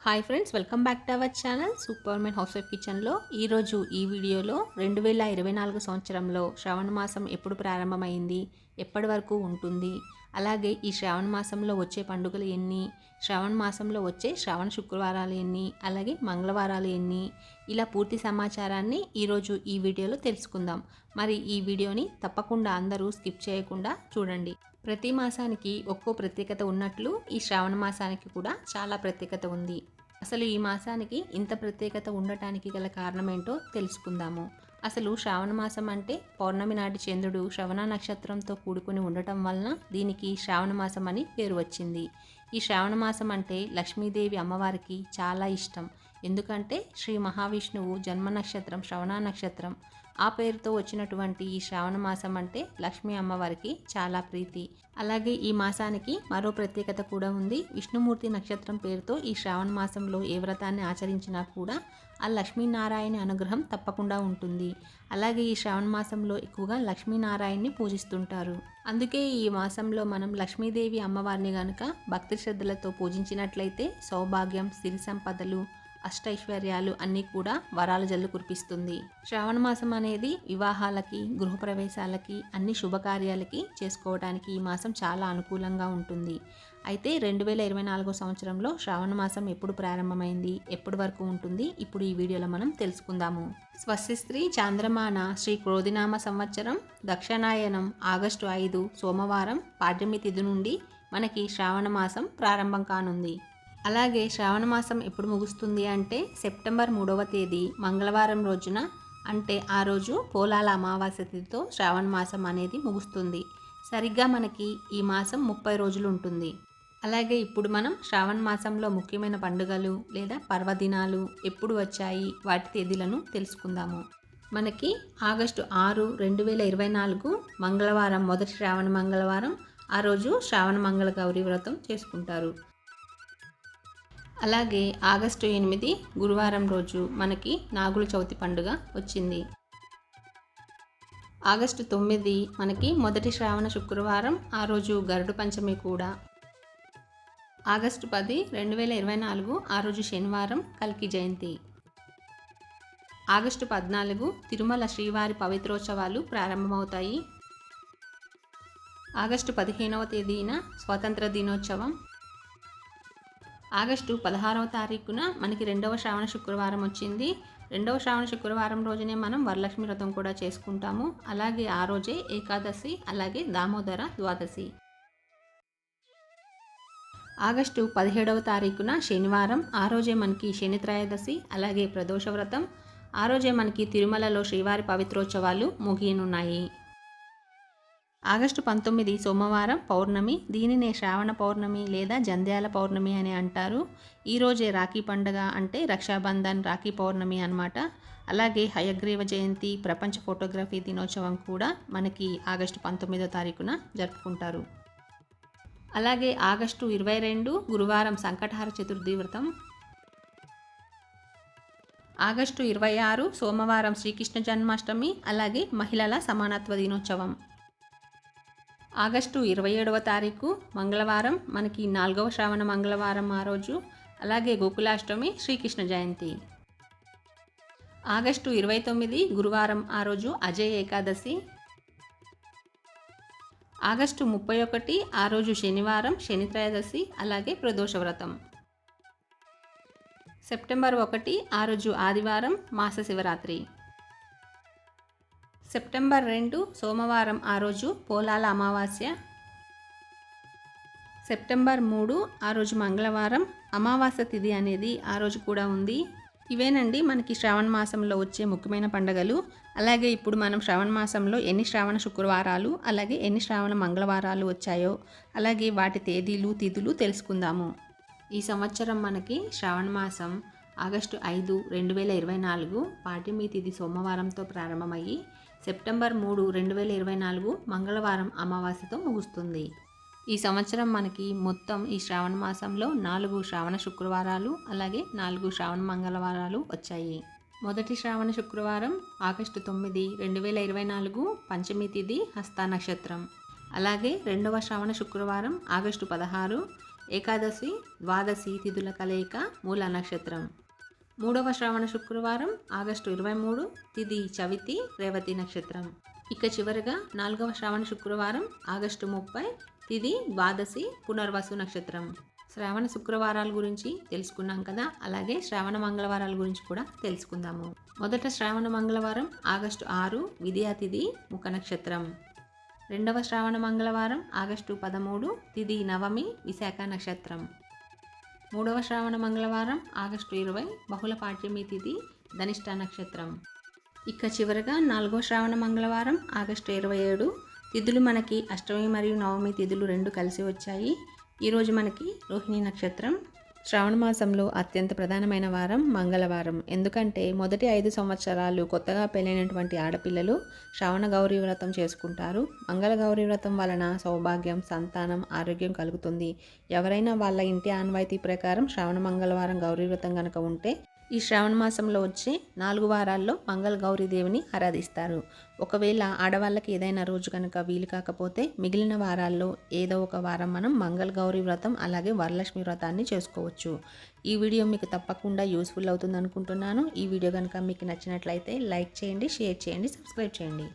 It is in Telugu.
Hi friends welcome back to our channel super men house wife కిచెన్లో ఈరోజు ఈ వీడియోలో రెండు వేల ఇరవై నాలుగు సంవత్సరంలో శ్రావణ మాసం ఎప్పుడు ప్రారంభమైంది ఎప్పటి వరకు ఉంటుంది అలాగే ఈ శ్రావణ మాసంలో వచ్చే పండుగలు ఎన్ని? శ్రావణ మాసంలో వచ్చే శ్రావణ శుక్రవారాలు ఎన్ని? అలాగే మంగళవారాలు ఎన్ని? ఇలా పూర్తి సమాచారాన్ని ఈరోజు ఈ వీడియోలో తెలుసుకుందాం. మరి ఈ వీడియోని తప్పకుండా అందరూ స్కిప్ చేయకుండా చూడండి. ప్రతి మాసానికి ఒక్కో ప్రత్యేకత ఉన్నట్లు ఈ శ్రావణ మాసానికి కూడా చాలా ప్రత్యేకత ఉంది. అసలు ఈ మాసానికి ఇంత ప్రత్యేకత ఉండటానికి గల కారణం ఏంటో తెలుసుకుందాము. అసలు శ్రావణ మాసం అంటే పౌర్ణమి నాటి చంద్రుడు శ్రవణ నక్షత్రంతో కూడుకుని ఉండటం వలన దీనికి శ్రావణ మాసం అని పేరు వచ్చింది. ఈ శ్రావణ మాసం అంటే లక్ష్మీదేవి అమ్మవారికి చాలా ఇష్టం. ఎందుకంటే శ్రీ మహావిష్ణువు జన్మ నక్షత్రం శ్రవణ నక్షత్రం ఆ పేరుతో వచ్చినటువంటి ఈ శ్రావణ మాసం అంటే లక్ష్మీ అమ్మవారికి చాలా ప్రీతి. అలాగే ఈ మాసానికి మరో ప్రత్యేకత కూడా ఉంది. విష్ణుమూర్తి నక్షత్రం పేరుతో ఈ శ్రావణ మాసంలో ఏ వ్రతాన్ని ఆచరించినా కూడా ఆ లక్ష్మీనారాయణ అనుగ్రహం తప్పకుండా ఉంటుంది. అలాగే ఈ శ్రావణ మాసంలో ఎక్కువగా లక్ష్మీనారాయణని పూజిస్తుంటారు. అందుకే ఈ మాసంలో మనం లక్ష్మీదేవి అమ్మవారిని గనుక భక్తి శ్రద్ధలతో పూజించినట్లయితే సౌభాగ్యం సిరి సంపదలు అష్టైశ్వర్యాలు అన్నీ కూడా వరాల జల్లు కురిపిస్తుంది. శ్రావణ మాసం అనేది వివాహాలకి గృహప్రవేశాలకి అన్ని శుభకార్యాలకి చేసుకోవడానికి ఈ మాసం చాలా అనుకూలంగా ఉంటుంది. అయితే రెండు వేల ఇరవై నాలుగో సంవత్సరంలో శ్రావణ మాసం ఎప్పుడు ప్రారంభమైంది ఎప్పటి వరకు ఉంటుంది ఇప్పుడు ఈ వీడియోలో మనం తెలుసుకుందాము. స్వస్తిస్త్రీ చాంద్రమాన శ్రీ క్రోధినామ సంవత్సరం దక్షిణాయనం ఆగస్టు ఐదు సోమవారం పాడ్యమి తిథి నుండి మనకి శ్రావణ మాసం ప్రారంభం కానుంది. అలాగే శ్రావణ మాసం ఎప్పుడు ముగుస్తుంది అంటే సెప్టెంబర్ మూడవ తేదీ మంగళవారం రోజున అంటే ఆ రోజు పోలాల అమావాస్య తిథితో శ్రావణ మాసం అనేది ముగుస్తుంది. సరిగ్గా మనకి ఈ మాసం ముప్పై రోజులు ఉంటుంది. అలాగే ఇప్పుడు మనం శ్రావణ మాసంలో ముఖ్యమైన పండుగలు లేదా పర్వదినాలు ఎప్పుడు వచ్చాయి వాటి తేదీలను తెలుసుకుందాము. మనకి ఆగస్టు ఆరు రెండు వేల ఇరవై నాలుగు మంగళవారం మొదటి శ్రావణ మంగళవారం ఆ రోజు శ్రావణ మంగళ గౌరీ వ్రతం చేసుకుంటారు. అలాగే ఆగస్టు ఎనిమిది గురువారం రోజు మనకి నాగుల చవితి పండుగ వచ్చింది. ఆగస్టు తొమ్మిది మనకి మొదటి శ్రావణ శుక్రవారం ఆ రోజు గరుడు పంచమి కూడా. ఆగస్టు పది రెండు వేల ఇరవై నాలుగు ఆ రోజు శనివారం కల్కి జయంతి. ఆగస్టు పద్నాలుగు తిరుమల శ్రీవారి పవిత్రోత్సవాలు ప్రారంభమవుతాయి. ఆగస్టు పదిహేనవ తేదీన స్వాతంత్ర దినోత్సవం ఆగస్టు పదహారవ తారీఖున మనకి రెండవ శ్రావణ శుక్రవారం వచ్చింది. రెండవ శ్రావణ శుక్రవారం రోజునే మనం వరలక్ష్మి వ్రతం కూడా చేసుకుంటాము. అలాగే ఆ రోజే ఏకాదశి అలాగే దామోదర ద్వాదశి. ఆగస్టు పదిహేడవ తారీఖున శనివారం ఆ రోజే మనకి శని త్రయోదశి అలాగే ప్రదోష వ్రతం. ఆ రోజే మనకి తిరుమలలో శ్రీవారి పవిత్రోత్సవాలు ముగియనున్నాయి. ఆగస్టు పంతొమ్మిది సోమవారం పౌర్ణమి దీనినే శ్రావణ పౌర్ణమి లేదా జంధ్యాల పౌర్ణమి అని అంటారు. ఈరోజే రాఖీ పండుగ అంటే రక్షాబంధన్ రాఖీ పౌర్ణమి అనమాట అలాగే హయగ్రీవ జయంతి ప్రపంచ ఫోటోగ్రఫీ దినోత్సవం కూడా మనకి ఆగస్టు పంతొమ్మిదో తారీఖున జరుపుకుంటారు. అలాగే ఆగస్టు ఇరవై రెండు గురువారం సంకటహార చతుర్థి వ్రతం ఆగస్టు ఇరవై ఆరు సోమవారం శ్రీకృష్ణ జన్మాష్టమి అలాగే మహిళల సమానత్వ దినోత్సవం. ఆగస్టు ఇరవై ఏడవ తారీఖు మంగళవారం మనకి నాలుగవ శ్రావణ మంగళవారం ఆ రోజు. అలాగే గోకులాష్టమి శ్రీకృష్ణ జయంతి. ఆగస్టు ఇరవై తొమ్మిది గురువారం ఆ రోజు అజయ్ ఏకాదశి. ఆగస్టు ముప్పై ఒకటి ఆ రోజు శనివారం శని త్రయోదశి అలాగే ప్రదోష వ్రతం. సెప్టెంబర్ ఒకటి ఆ రోజు ఆదివారం మాస శివరాత్రి. సెప్టెంబర్ రెండు సోమవారం ఆ రోజు పోలాల అమావాస్య. సెప్టెంబర్ మూడు ఆ రోజు మంగళవారం. అమావాస్య తిథి అనేది ఆ రోజు కూడా ఉంది. ఇవేనండి మనకి శ్రావణ మాసంలో వచ్చే ముఖ్యమైన పండగలు. అలాగే ఇప్పుడు మనం శ్రావణ మాసంలో ఎన్ని శ్రావణ శుక్రవారాలు అలాగే ఎన్ని శ్రావణ మంగళవారాలు వచ్చాయో అలాగే వాటి తేదీలు తిథులు తెలుసుకుందాము. ఈ సంవత్సరం మనకి శ్రావణ మాసం ఆగస్టు ఐదు రెండు వేల ఇరవై నాలుగు పాటిమి తిథి సోమవారంతో ప్రారంభమయ్యి సెప్టెంబర్ మూడు రెండు వేల ఇరవై నాలుగు మంగళవారం అమావాస్యతో ముగుస్తుంది. ఈ సంవత్సరం మనకి మొత్తం ఈ శ్రావణ మాసంలో నాలుగు శ్రావణ శుక్రవారాలు అలాగే నాలుగు శ్రావణ మంగళవారాలు వచ్చాయి. మొదటి శ్రావణ శుక్రవారం ఆగస్టు తొమ్మిది రెండు వేల ఇరవై నాలుగు పంచమి తిథి హస్త నక్షత్రం. అలాగే రెండవ శ్రావణ శుక్రవారం ఆగస్టు పదహారు ఏకాదశి ద్వాదశి తిథుల కలయిక మూల నక్షత్రం. మూడవ శ్రావణ శుక్రవారం ఆగస్టు ఇరవై మూడు తిది చవితి రేవతి నక్షత్రం. ఇక చివరగా నాలుగవ శ్రావణ శుక్రవారం ఆగస్టు ముప్పై తిది ద్వాదశి పునర్వసు నక్షత్రం. శ్రావణ శుక్రవారాల గురించి తెలుసుకున్నాం కదా అలాగే శ్రావణ మంగళవారాల గురించి కూడా తెలుసుకుందాము. మొదట శ్రావణ మంగళవారం ఆగస్టు ఆరు విద్యా తిథి ముఖ నక్షత్రం. రెండవ శ్రావణ మంగళవారం ఆగస్టు పదమూడు తిది నవమి విశాఖ నక్షత్రం. మూడవ శ్రావణ మంగళవారం ఆగస్టు ఇరవై బహుళ పాఠ్యమి తిథి ధనిష్ట నక్షత్రం. ఇక చివరగా నాలుగో శ్రావణ మంగళవారం ఆగస్టు ఇరవై ఏడు తిథులు మనకి అష్టమి మరియు నవమి తిథులు రెండు కలిసి వచ్చాయి. ఈరోజు మనకి రోహిణి నక్షత్రం శ్రావణ మాసంలో అత్యంత ప్రధానమైన వారం మంగళవారం. ఎందుకంటే మొదటి ఐదు సంవత్సరాలు కొత్తగా పెళ్ళైనటువంటి ఆడపిల్లలు శ్రావణ గౌరీ వ్రతం చేసుకుంటారు. మంగళ గౌరీ వ్రతం వలన సౌభాగ్యం సంతానం ఆరోగ్యం కలుగుతుంది. ఎవరైనా వాళ్ళ ఇంటి ఆన్వాయితీ ప్రకారం శ్రావణ మంగళవారం గౌరీ వ్రతం కనుక ఉంటే ఈ శ్రావణ మాసంలో వచ్చే నాలుగు వారాల్లో మంగళ గౌరీదేవిని ఆరాధిస్తారు. ఒకవేళ ఆడవాళ్ళకి ఏదైనా రోజు కనుక వీలు కాకపోతే మిగిలిన వారాల్లో ఏదో ఒక వారం మనం మంగళ గౌరీ వ్రతం అలాగే వరలక్ష్మి వ్రతాన్ని చేసుకోవచ్చు. ఈ వీడియో మీకు తప్పకుండా యూస్ఫుల్ అవుతుంది అనుకుంటున్నాను. ఈ వీడియో కనుక మీకు నచ్చినట్లయితే లైక్ చేయండి షేర్ చేయండి సబ్స్క్రైబ్ చేయండి.